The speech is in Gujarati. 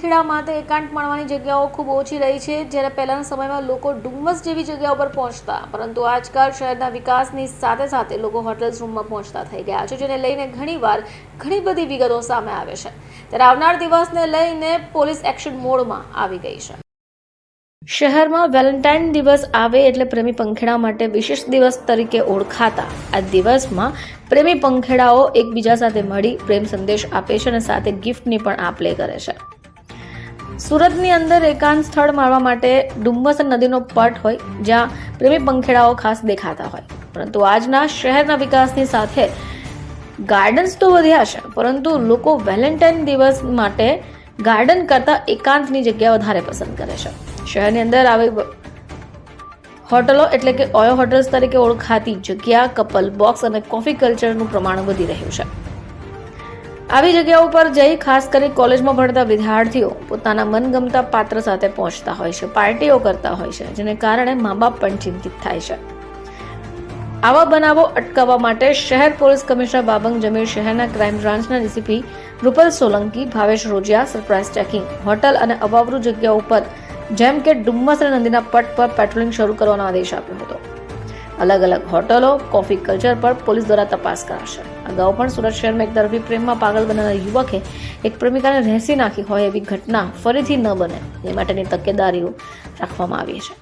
પંખીડામાં તે એકાંત માણવાની જગ્યાઓ ખૂબ ઓછી રહી છે, જ્યારે પહેલાના સમયમાં લોકો ડુમ્મસ જેવી જગ્યાઓ પર પહોંચતા. પરંતુ આજકાલ શહેરના વિકાસની સાથે સાથે લોકો હોટેલ્સ રૂમમાં પહોંચતા થઈ ગયા છે, જેને લઈને ઘણીવાર ઘણી બધી વિગતો સામે આવે છે. ત્યારે આવનાર દિવસને લઈને પોલીસ એક્શન મોડમાં આવી ગઈ છે. શહેરમાં વેલેન્ટાઇન દિવસ આવે એટલે પ્રેમી પંખેડા માટે વિશેષ દિવસ તરીકે ઓળખાતા. આ દિવસમાં પ્રેમી પંખેડાઓ એકબીજા સાથે મળી પ્રેમ સંદેશ આપે છે અને સાથે ગિફ્ટની પણ આપ લે કરે છે. સુરતની અંદર એકાંત સ્થળ મારવા માટે ડુમ્બસ નદીનો પટ હોય, જ્યાં પ્રેમી પંખેડાઓ ખાસ દેખાતા હોય. પરંતુ આજના શહેરના વિકાસની સાથે ગાર્ડન્સ તો વધ્યા છે, પરંતુ લોકો વેલેન્ટાઇન દિવસ માટે ગાર્ડન કરતાં એકાંતની જગ્યા વધારે પસંદ કરે છે. શહેરની અંદર આવી હોટલો એટલે કે ઓયો હોટલ્સ તરીકે ઓળખાતી જગ્યા, કપલ બોક્સ અને કોફી કલ્ચરનું પ્રમાણ વધી રહ્યું છે. આવી જગ્યા ઉપર જઈ ખાસ કરી કોલેજમાં ભણતા વિદ્યાર્થીઓ પોતાના મનગમતા પાત્ર સાથે પહોંચતા હોય છે, પાર્ટીઓ કરતા હોય છે, જેને કારણે મા બાપ પણ ચિંતિત થાય છે. આવા બનાવો અટકાવવા માટે શહેર પોલીસ કમિશનર બાબંગ જમીર શહેરના ક્રાઇમ બ્રાન્ચના DCP Rupal Solanki, Bhavesh Rojiya, surprise checking, hotel અને અવાવરૂ જગ્યા ઉપર જેમ કે ડુમ્મસ અને નદીના પટ પર પેટ્રોલિંગ શરૂ કરવાનો આદેશ આપ્યો હતો. અલગ અલગ હોટલો કોફી કલ્ચર પર પોલીસ દ્વારા તપાસ કરાશે. અગાઉ પણ સુરત શહેરમાં એક તરફી પ્રેમમાં પાગલ બનેલા યુવકે એક પ્રેમિકાને રહેસી નાખી હોય એવી ઘટના ફરીથી ન બને. એ માટેની તકેદારીઓ રાખવામાં આવી છે.